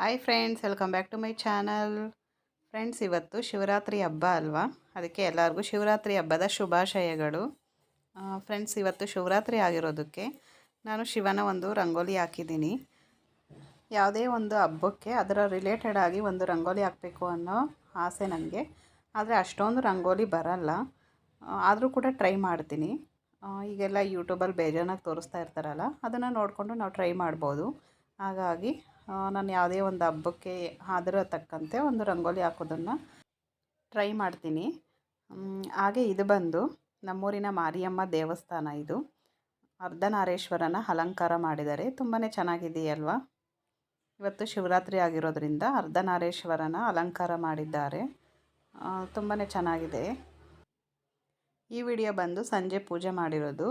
Hi friends welcome back to my channel friends ಇವತ್ತು ಶಿವರಾತ್ರಿ ಹಬ್ಬ ಅಲ್ವಾ? ಅದಕ್ಕೆ ಎಲ್ಲರಿಗೂ ಶಿವರಾತ್ರಿ ಹಬ್ಬದ ಶುಭಾಶಯಗಳು. ಫ್ರೆಂಡ್ಸ್ ಇವತ್ತು ಶಿವರಾತ್ರಿ ಆಗಿರೋದಕ್ಕೆ ನಾನು ಶಿವನ ಒಂದು ರಂಗೋಲಿ ಹಾಕಿದ್ದೀನಿ. ಯಾವುದೇ ಒಂದು ಹಬ್ಬಕ್ಕೆ ಅದರ ರಿಲೇಟೆಡ್ ಆಗಿ ಒಂದು ರಂಗೋಲಿ ಹಾಕಬೇಕು ಅನ್ನೋ ಆಸೆ ನನಗೆ ಆದರೆ ಅಷ್ಟೊಂದು ರಂಗೋಲಿ ಬರಲ್ಲ. ಆದರೂ ಕೂಡ ಟ್ರೈ ಮಾಡ್ತೀನಿ. ಈಗೆಲ್ಲ ಯೂಟ್ಯೂಬಲ್ಲಿ ಬೇಜಾನಾಗಿ ತೋರಿಸ್ತಾ ಇರ್ತಾರಲ್ಲ, ಅದನ್ನು ನೋಡಿಕೊಂಡು ನಾವು ಟ್ರೈ ಮಾಡ್ಬೋದು. ಹಾಗಾಗಿ ನಾನು ಯಾವುದೇ ಒಂದು ಹಬ್ಬಕ್ಕೆ ಅದರ ತಕ್ಕಂತೆ ಒಂದು ರಂಗೋಲಿ ಹಾಕೋದನ್ನು ಟ್ರೈ ಮಾಡ್ತೀನಿ. ಹಾಗೆ ಇದು ಬಂದು ನಮ್ಮೂರಿನ ಮಾರಿಯಮ್ಮ ದೇವಸ್ಥಾನ ಇದು. ಅರ್ಧನಾರೇಶ್ವರನ ಅಲಂಕಾರ ಮಾಡಿದ್ದಾರೆ. ತುಂಬಾ ಚೆನ್ನಾಗಿದೆಯಲ್ವಾ? ಇವತ್ತು ಶಿವರಾತ್ರಿ ಆಗಿರೋದ್ರಿಂದ ಅರ್ಧನಾರೇಶ್ವರನ ಅಲಂಕಾರ ಮಾಡಿದ್ದಾರೆ. ತುಂಬಾ ಚೆನ್ನಾಗಿದೆ. ಈ ವಿಡಿಯೋ ಬಂದು ಸಂಜೆ ಪೂಜೆ ಮಾಡಿರೋದು.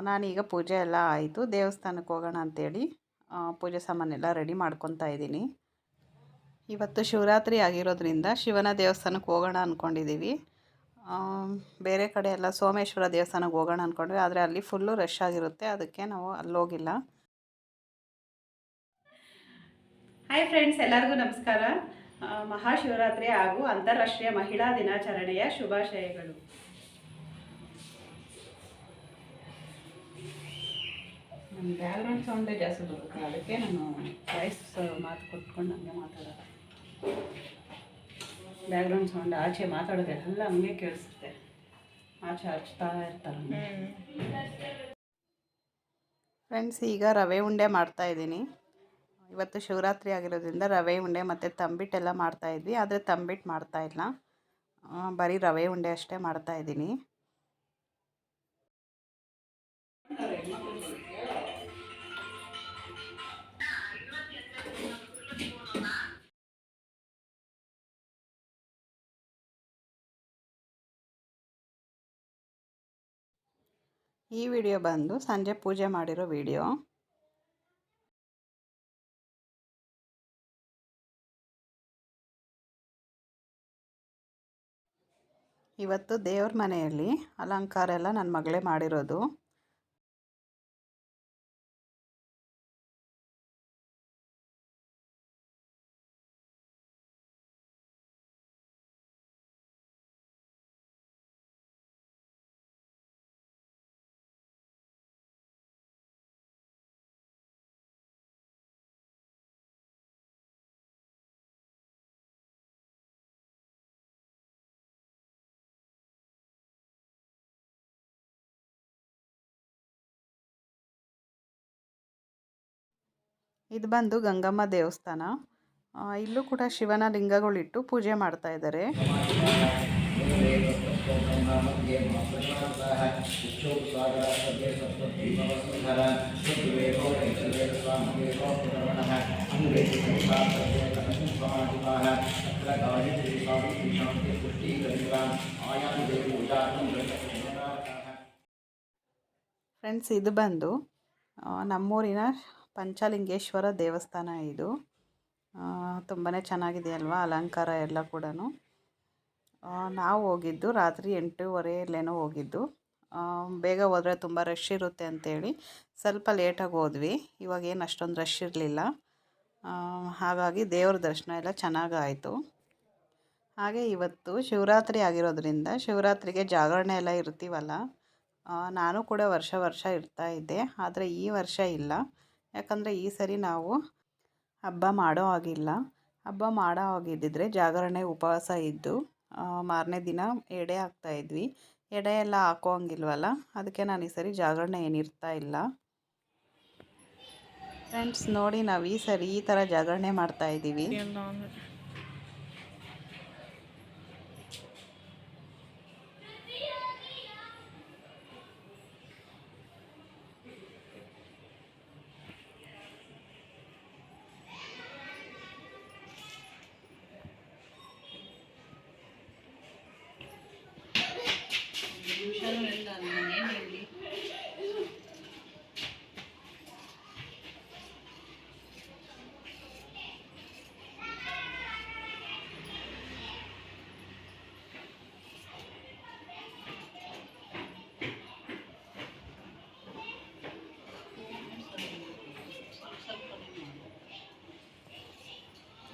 ನಾನೀಗ ಪೂಜೆ ಎಲ್ಲ ಆಯಿತು. ದೇವಸ್ಥಾನಕ್ಕೆ ಹೋಗೋಣ ಅಂತೇಳಿ ಆ, ಪೂಜೆ ಸಾಮಾನೆಲ್ಲ ರೆಡಿ ಮಾಡ್ಕೊತಾ ಇದ್ದೀನಿ. ಇವತ್ತು ಶಿವರಾತ್ರಿ ಆಗಿರೋದ್ರಿಂದ ಶಿವನ ದೇವಸ್ಥಾನಕ್ಕೆ ಹೋಗೋಣ ಅಂದ್ಕೊಂಡಿದ್ದೀವಿ ಬೇರೆ ಕಡೆ ಎಲ್ಲ ಸೋಮೇಶ್ವರ ದೇವಸ್ಥಾನಕ್ಕೆ ಹೋಗೋಣ ಅಂದ್ಕೊಂಡ್ವಿ ಆದರೆ ಅಲ್ಲಿ ಫುಲ್ಲು ರಶ್ ಆಗಿರುತ್ತೆ. ಅದಕ್ಕೆ ನಾವು ಅಲ್ಲಿ ಹೋಗಿಲ್ಲ. ಹಾಯ್ ಫ್ರೆಂಡ್ಸ್ ಎಲ್ಲರಿಗೂ ನಮಸ್ಕಾರ. ಮಹಾಶಿವರಾತ್ರಿ ಹಾಗೂ ಅಂತಾರಾಷ್ಟ್ರೀಯ ಮಹಿಳಾ ದಿನಾಚರಣೆಯ ಶುಭಾಶಯಗಳು. ನನ್ನ ಬ್ಯಾಕ್ಗ್ರೌಂಡ್ ಸೌಂಡೇ ಜಾಸ್ತಿ ಬರುತ್ತೆ. ಅದಕ್ಕೆ ನಾನು ವಾಯ್ಸ್ ಮಾತು ಕೊಟ್ಕೊಂಡು ಹಂಗೆ ಮಾತಾಡೋದು. ಬ್ಯಾಕ್ಗ್ರೌಂಡ್ ಸೌಂಡ್ ಆಚೆ ಮಾತಾಡೋದೆಲ್ಲ ಹಂಗೆ ಕೇಳಿಸುತ್ತೆ. ಆಚೆ ಹಚ್ತಾ ಇರ್ತಾರೆ ಫ್ರೆಂಡ್ಸ್ ಈಗ ರವೆ ಉಂಡೆ ಮಾಡ್ತಾ ಇದ್ದೀನಿ. ಇವತ್ತು ಶಿವರಾತ್ರಿ ಆಗಿರೋದ್ರಿಂದ ರವೆ ಉಂಡೆ ಮತ್ತು ತಂಬಿಟ್ಟೆಲ್ಲ ಮಾಡ್ತಾ ಇದ್ವಿ ಆದರೆ ತಂಬಿಟ್ಟು ಮಾಡ್ತಾ ಇಲ್ಲ. ಆ, ಬರೀ ರವೆ ಉಂಡೆ ಅಷ್ಟೇ ಮಾಡ್ತಾ ಈ ವಿಡಿಯೋ ಬಂದು ಸಂಜೆ ಪೂಜೆ ಮಾಡಿರೋ ವಿಡಿಯೋ. ಇವತ್ತು ದೇವ್ರ ಮನೆಯಲ್ಲಿ ಅಲಂಕಾರ ಎಲ್ಲ ನನ್ನ ಮಗಳೇ ಮಾಡಿರೋದು. ಇದು ಬಂದು ಗಂಗಮ್ಮ ದೇವಸ್ಥಾನ. ಇಲ್ಲೂ ಕೂಡ ಶಿವನ ಲಿಂಗಗಳಿಟ್ಟು ಪೂಜೆ ಮಾಡ್ತಾ ಇದ್ದಾರೆ. ಫ್ರೆಂಡ್ಸ್ ಇದು ಬಂದು ನಮ್ಮೂರಿನ ಪಂಚಲಿಂಗೇಶ್ವರ ದೇವಸ್ಥಾನ ಇದು. ತುಂಬಾ ಚೆನ್ನಾಗಿದೆ ಅಲ್ವಾ ಅಲಂಕಾರ ಎಲ್ಲ ಕೂಡ ನಾವು ಹೋಗಿದ್ದು ರಾತ್ರಿ ಎಂಟೂವರೆ ಎಲ್ಲೇನೋ ಹೋಗಿದ್ದು. ಬೇಗ ಹೋದರೆ ತುಂಬ ರಶ್ ಇರುತ್ತೆ ಅಂತೇಳಿ ಸ್ವಲ್ಪ ಲೇಟಾಗಿ ಹೋದ್ವಿ. ಇವಾಗ ಏನು ಅಷ್ಟೊಂದು ರಶ್ ಇರಲಿಲ್ಲ. ಹಾಗಾಗಿ ದೇವ್ರ ದರ್ಶನ ಎಲ್ಲ ಚೆನ್ನಾಗಾಯಿತು ಹಾಗೆ ಇವತ್ತು ಶಿವರಾತ್ರಿ ಆಗಿರೋದ್ರಿಂದ ಶಿವರಾತ್ರಿಗೆ ಜಾಗರಣೆ ಎಲ್ಲ ಇರ್ತೀವಲ್ಲ ನಾನು ಕೂಡ ವರ್ಷ ವರ್ಷ ಇರ್ತಾ ಇದ್ದೆ. ಆದರೆ ಈ ವರ್ಷ ಇಲ್ಲ. ಯಾಕಂದರೆ ಈ ಸರಿ ನಾವು ಹಬ್ಬ ಮಾಡೋ ಆಗಿಲ್ಲ ಹಬ್ಬ ಮಾಡೋ ಆಗಿದ್ದಿದ್ರೆ ಜಾಗರಣೆ ಉಪವಾಸ ಇದ್ದು ಮಾರನೇ ದಿನ ಎಡೆ ಹಾಕ್ತಾ ಇದ್ವಿ. ಎಡೆ ಎಲ್ಲ ಹಾಕೋ ಹಂಗಿಲ್ವಲ್ಲ ಅದಕ್ಕೆ ನಾನು ಈ ಸರಿ ಜಾಗರಣೆ ಏನಿರ್ತಾ ಇಲ್ಲ. ಫ್ರೆಂಡ್ಸ್ ನೋಡಿ ನಾವು ಈ ಸರಿ ಈ ಥರ ಜಾಗರಣೆ ಮಾಡ್ತಾ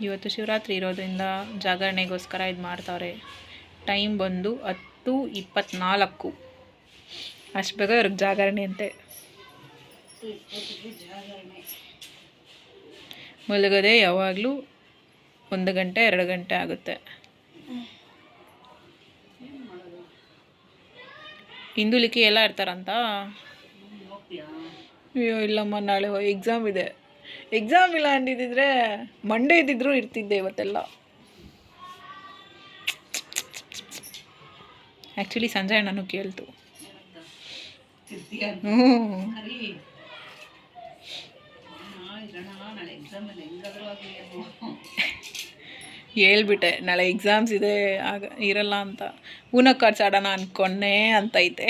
ಇವತ್ತು ಶಿವರಾತ್ರಿ ಇರೋದ್ರಿಂದ ಜಾಗರಣೆಗೋಸ್ಕರ ಇದು ಮಾಡ್ತಾವ್ರೆ ಟೈಮ್ ಬಂದು ಹತ್ತು ಇಪ್ಪತ್ನಾಲ್ಕು. ಅಷ್ಟು ಬೇಗ ಇವ್ರಿಗೆ ಜಾಗರಣೆ ಅಂತೆ. ಮಲಗದೆ ಯಾವಾಗಲೂ ಒಂದು ಗಂಟೆ, ಎರಡು ಗಂಟೆ ಆಗುತ್ತೆ. ಹಿಂದುಳಿಕೆ ಎಲ್ಲ ಇರ್ತಾರಂತ? ಅಯ್ಯೋ, ಇಲ್ಲಮ್ಮ, ನಾಳೆ ಎಕ್ಸಾಮ್ ಇದೆ. ಎಕ್ಸಾಮ್ ಇಲ್ಲ ಅಂದಿದ್ದಿದ್ರೆ ಮಂಡೇ ಇದ್ದಿದ್ರು ಇರ್ತಿದ್ದೆ ಇವತ್ತೆಲ್ಲ. ಆ್ಯಕ್ಚುಲಿ ಸಂಜಯ್ ನಾನು ಕೇಳ್ತು. ಹ್ಞೂ ಹೇಳ್ಬಿಟ್ಟೆ ನಾಳೆ ಎಕ್ಸಾಮ್ಸ್ ಇದೆ ಆಗ ಇರಲ್ಲ ಅಂತ. ಊನ ಖರ್ಚು ಆಡೋಣ ಅನ್ಕೊಂಡೆ ಅಂತೈತೆ.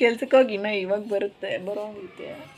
ಕೆಲ್ಸಕ್ಕೋಗಿ ಹೋಗಿ ಇನ್ನ ಇವಾಗ ಬರುತ್ತೆ ಬರೋಂಗೈತೆ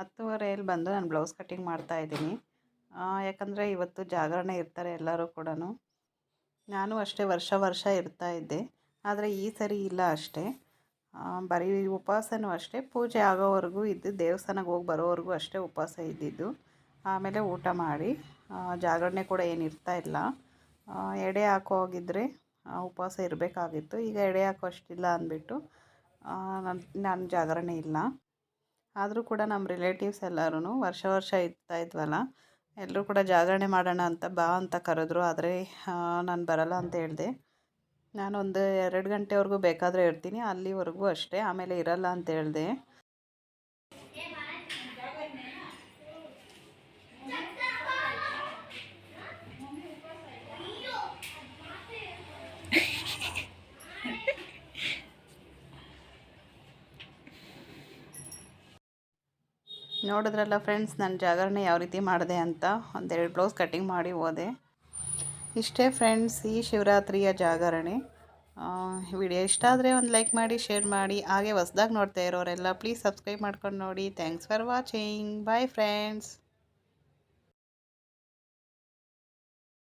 ಹತ್ತುವರೆಯಲ್ಲಿ ಬಂದು ನಾನು ಬ್ಲೌಸ್ ಕಟ್ಟಿಂಗ್ ಮಾಡ್ತಾ ಇದ್ದೀನಿ. ಯಾಕಂದರೆ ಇವತ್ತು ಜಾಗರಣೆ ಇರ್ತಾರೆ ಎಲ್ಲರೂ ಕೂಡ ನಾನು ಅಷ್ಟೇ ವರ್ಷ ವರ್ಷ ಇರ್ತಾ ಇದ್ದೆ. ಆದರೆ ಈ ಸರಿ ಇಲ್ಲ ಅಷ್ಟೇ. ಬರೀ ಉಪವಾಸನೂ ಅಷ್ಟೇ. ಪೂಜೆ ಆಗೋವರೆಗೂ ಇದ್ದು ದೇವಸ್ಥಾನಕ್ಕೆ ಹೋಗಿ ಬರೋವರೆಗೂ ಅಷ್ಟೇ ಉಪವಾಸ ಇದ್ದಿದ್ದು. ಆಮೇಲೆ ಊಟ ಮಾಡಿ ಜಾಗರಣೆ ಕೂಡ ಏನು ಇರ್ತಾ ಇಲ್ಲ. ಎಡೆ ಹಾಕೋ ಹೋಗಿದ್ದರೆ ಉಪವಾಸ ಇರಬೇಕಾಗಿತ್ತು. ಈಗ ಎಡೆ ಹಾಕೋ ಅಷ್ಟಿಲ್ಲ ಅಂದ್ಬಿಟ್ಟು ನನ್ನ ನಾನು ಜಾಗರಣೆ ಇಲ್ಲ. ಆದರೂ ಕೂಡ ನಮ್ಮ ರಿಲೇಟಿವ್ಸ್ ಎಲ್ಲರೂ ವರ್ಷ ವರ್ಷ ಇರ್ತಾ ಇದ್ವಲ್ಲ ಎಲ್ಲರೂ ಕೂಡ ಜಾಗರಣೆ ಮಾಡೋಣ ಅಂತ ಬಾ ಅಂತ ಕರೆದ್ರು. ಆದರೆ ನಾನು ಬರಲ್ಲ ಅಂತ ಹೇಳಿದೆ. ನಾನೊಂದು ಎರಡು ಗಂಟೆವರೆಗೂ ಬೇಕಾದರೆ ಇರ್ತೀನಿ, ಅಲ್ಲಿವರೆಗೂ ಅಷ್ಟೇ, ಆಮೇಲೆ ಇರಲ್ಲ ಅಂತ ಹೇಳಿದೆ. ನೋಡಿದ್ರಲ್ಲ ಫ್ರೆಂಡ್ಸ್ ನಾನು ಜಾಗರಣೆ ಯಾವ ರೀತಿ ಮಾಡಿದೆ ಅಂತ ಒಂದೆರಡು ಬ್ಲೌಸ್ ಕಟ್ಟಿಂಗ್ ಮಾಡಿ ಹೋದೆ. ಇಷ್ಟೇ ಫ್ರೆಂಡ್ಸ್ ಈ ಶಿವರಾತ್ರಿಯ ಜಾಗರಣೆ. ವಿಡಿಯೋ ಇಷ್ಟ ಆದರೆ ಒಂದು ಲೈಕ್ ಮಾಡಿ ಶೇರ್ ಮಾಡಿ, ಹಾಗೆ ಹೊಸ್ದಾಗಿ ನೋಡ್ತಾ ಇರೋರೆಲ್ಲ ಪ್ಲೀಸ್ ಸಬ್ಸ್ಕ್ರೈಬ್ ಮಾಡ್ಕೊಂಡು ನೋಡಿ. Thanks for watching bye friends